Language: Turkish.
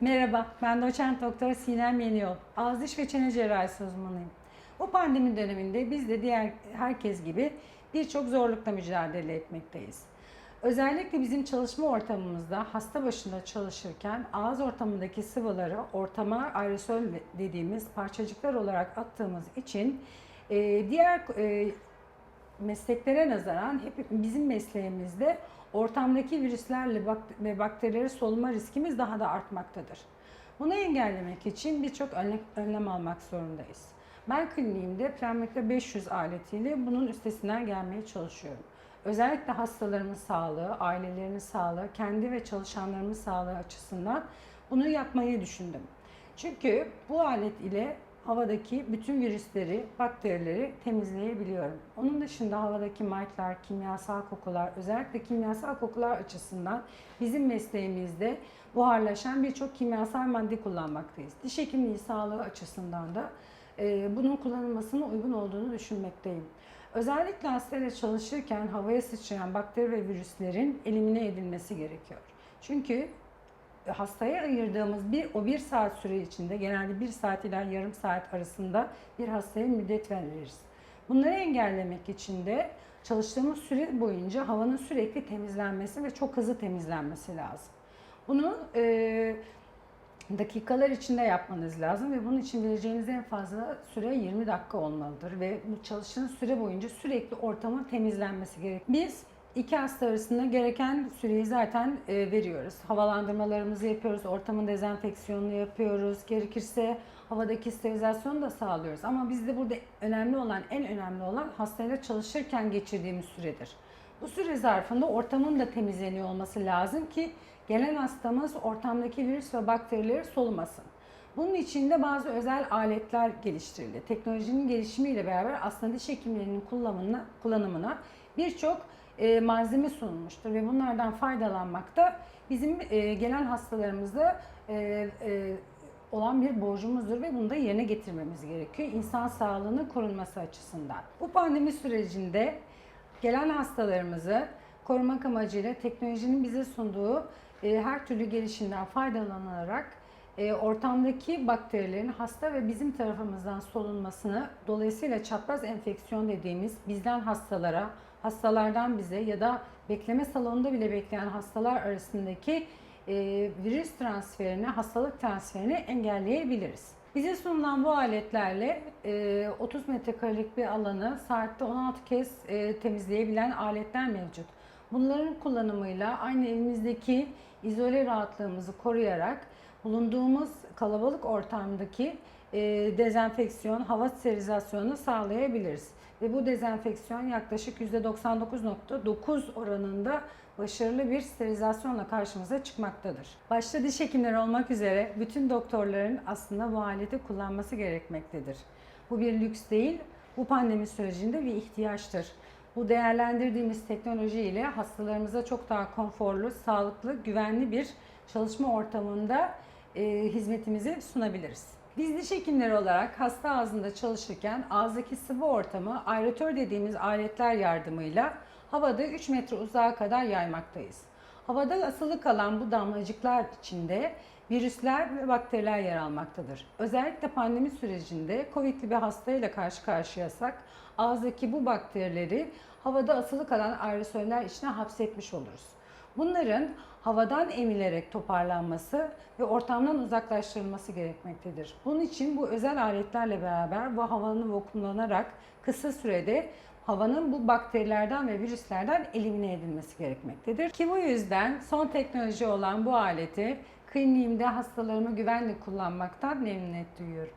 Merhaba, ben doçent doktor Sinem Yeniyol. Ağız diş ve çene cerrahisi uzmanıyım. Bu pandemi döneminde biz de diğer herkes gibi birçok zorlukla mücadele etmekteyiz. Özellikle bizim çalışma ortamımızda hasta başında çalışırken ağız ortamındaki sıvıları ortama aerosol dediğimiz parçacıklar olarak attığımız için e, diğer e, mesleklere nazaran hep bizim mesleğimizde ortamdaki virüslerle bak- ve bakterileri soluma riskimiz daha da artmaktadır. Bunu engellemek için birçok önlem, almak zorundayız. Ben kliniğimde Prenmek'te 500 aletiyle bunun üstesinden gelmeye çalışıyorum. Özellikle hastalarımın sağlığı, ailelerinin sağlığı, kendi ve çalışanlarımın sağlığı açısından bunu yapmayı düşündüm. Çünkü bu alet ile havadaki bütün virüsleri, bakterileri temizleyebiliyorum. Onun dışında havadaki mite'lar, kimyasal kokular, özellikle kimyasal kokular açısından bizim mesleğimizde buharlaşan birçok kimyasal madde kullanmaktayız. Diş hekimliği sağlığı açısından da e, bunun kullanılmasının uygun olduğunu düşünmekteyim. Özellikle hastayla çalışırken havaya sıçrayan bakteri ve virüslerin elimine edilmesi gerekiyor. Çünkü hastaya ayırdığımız bir o bir saat süre içinde genelde bir saat ila yarım saat arasında bir hastaya müddet veririz. Bunları engellemek için de çalıştığımız süre boyunca havanın sürekli temizlenmesi ve çok hızlı temizlenmesi lazım. Bunu e, dakikalar içinde yapmanız lazım ve bunun için vereceğiniz en fazla süre 20 dakika olmalıdır ve bu çalıştığınız süre boyunca sürekli ortamın temizlenmesi gerek. Biz iki hasta arasında gereken süreyi zaten e, veriyoruz. Havalandırmalarımızı yapıyoruz, ortamın dezenfeksiyonunu yapıyoruz. Gerekirse havadaki sterilizasyonu da sağlıyoruz. Ama bizde burada önemli olan, en önemli olan hastayla çalışırken geçirdiğimiz süredir. Bu süre zarfında ortamın da temizleniyor olması lazım ki gelen hastamız ortamdaki virüs ve bakterileri solumasın. Bunun için de bazı özel aletler geliştirildi. Teknolojinin gelişimiyle beraber aslında diş hekimlerinin kullanımına, kullanımına birçok e, malzeme sunulmuştur ve bunlardan faydalanmak da bizim e, gelen hastalarımızda e, e, olan bir borcumuzdur ve bunu da yerine getirmemiz gerekiyor. İnsan sağlığının korunması açısından. Bu pandemi sürecinde gelen hastalarımızı korumak amacıyla teknolojinin bize sunduğu e, her türlü gelişimden faydalanarak e, ortamdaki bakterilerin hasta ve bizim tarafımızdan solunmasını dolayısıyla çapraz enfeksiyon dediğimiz bizden hastalara, hastalardan bize ya da bekleme salonunda bile bekleyen hastalar arasındaki e, virüs transferini, hastalık transferini engelleyebiliriz. Bize sunulan bu aletlerle e, 30 metrekarelik bir alanı saatte 16 kez e, temizleyebilen aletler mevcut. Bunların kullanımıyla aynı evimizdeki izole rahatlığımızı koruyarak bulunduğumuz kalabalık ortamdaki e, dezenfeksiyon, hava sterilizasyonunu sağlayabiliriz. Ve bu dezenfeksiyon yaklaşık %99.9 oranında başarılı bir sterilizasyonla karşımıza çıkmaktadır. Başta diş hekimleri olmak üzere bütün doktorların aslında bu aleti kullanması gerekmektedir. Bu bir lüks değil, bu pandemi sürecinde bir ihtiyaçtır. Bu değerlendirdiğimiz teknoloji ile hastalarımıza çok daha konforlu, sağlıklı, güvenli bir çalışma ortamında e, hizmetimizi sunabiliriz. Biz diş hekimleri olarak hasta ağzında çalışırken ağızdaki sıvı ortamı aeratör dediğimiz aletler yardımıyla havada 3 metre uzağa kadar yaymaktayız. Havada asılı kalan bu damlacıklar içinde virüsler ve bakteriler yer almaktadır. Özellikle pandemi sürecinde COVID'li bir hastayla karşı karşıyasak ağızdaki bu bakterileri havada asılı kalan aerosoller içine hapsetmiş oluruz. Bunların havadan emilerek toparlanması ve ortamdan uzaklaştırılması gerekmektedir. Bunun için bu özel aletlerle beraber bu havanın vakumlanarak kısa sürede havanın bu bakterilerden ve virüslerden elimine edilmesi gerekmektedir. Ki bu yüzden son teknoloji olan bu aleti kliniğimde hastalarımı güvenle kullanmaktan memnuniyet duyuyorum.